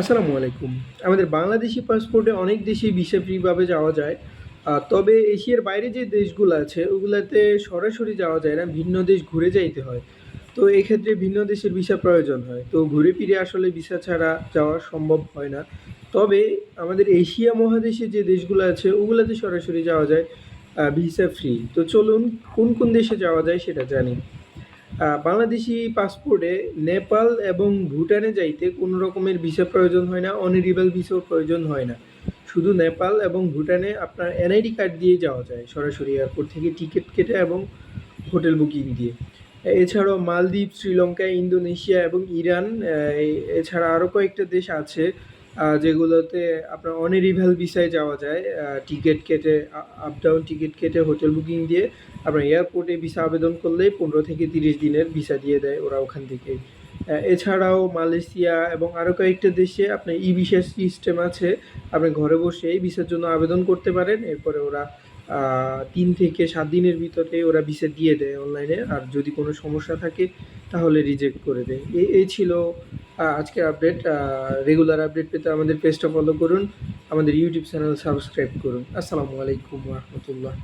আসসালামু আলাইকুম। আমাদের বাংলাদেশি পাসপোর্টে অনেক দেশে ভিসা ফ্রিভাবে যাওয়া যায়। তবে এশিয়ার বাইরে যে দেশগুলো আছে, ওগুলাতে সরাসরি যাওয়া যায় না, ভিন্ন দেশ ঘুরে যাইতে হয়। তো এক্ষেত্রে ভিন্ন দেশের ভিসা প্রয়োজন হয়। তো ঘুরে ফিরে আসলে ভিসা ছাড়া যাওয়া সম্ভব হয় না। তবে আমাদের এশিয়া মহাদেশে যে দেশগুলো আছে, ওগুলাতে সরাসরি যাওয়া যায় ভিসা ফ্রি তো চলুন কোন কোন দেশে যাওয়া যায় সেটা জানি। বাংলাদেশি পাসপোর্টে নেপাল এবং ভুটানে যাইতে কোনো রকমের ভিসা প্রয়োজন হয় না অনারিভাল ভিসাও প্রয়োজন হয় না। শুধু নেপাল এবং ভুটানে আপনার এনআইডি কার্ড দিয়ে যাওয়া যায়, সরাসরি এয়ারপোর্ট থেকে টিকিট কেটে এবং হোটেল বুকিং দিয়ে। এছাড়াও মালদ্বীপ, শ্রীলঙ্কা, ইন্দোনেশিয়া এবং ইরান এছাড়া আরও কয়েকটা দেশ আছে যেগুলোতে আপনার অনেরিভাল ভিসায় যাওয়া যায় টিকিট কেটে আপ ডাউন টিকিট কেটে হোটেল বুকিং দিয়ে আপনার এয়ারপোর্টে ভিসা আবেদন করলেই পনেরো থেকে তিরিশ দিনের ভিসা দিয়ে দেয় ওরা ওখান থেকে এছাড়াও মালয়েশিয়া এবং আরও কয়েকটা দেশে আপনার ই ভিসা সিস্টেম আছে, আপনি ঘরে বসে এই ভিসার জন্য আবেদন করতে পারেন, এরপরে ওরা তিন থেকে সাত দিনের ভিতরে ওরা ভিসা দিয়ে দেয় অনলাইনে আর যদি কোনো সমস্যা থাকে তাহলে রিজেক্ট করে দেয়। এই ছিল আহ, আজকের আপডেট রেগুলার আপডেট পেতে আমাদের পেজটা ফলো করুন আমাদের ইউটিউব চ্যানেল সাবস্ক্রাইব করুন। আসসালামু আলাইকুম রহমতুল্লাহ।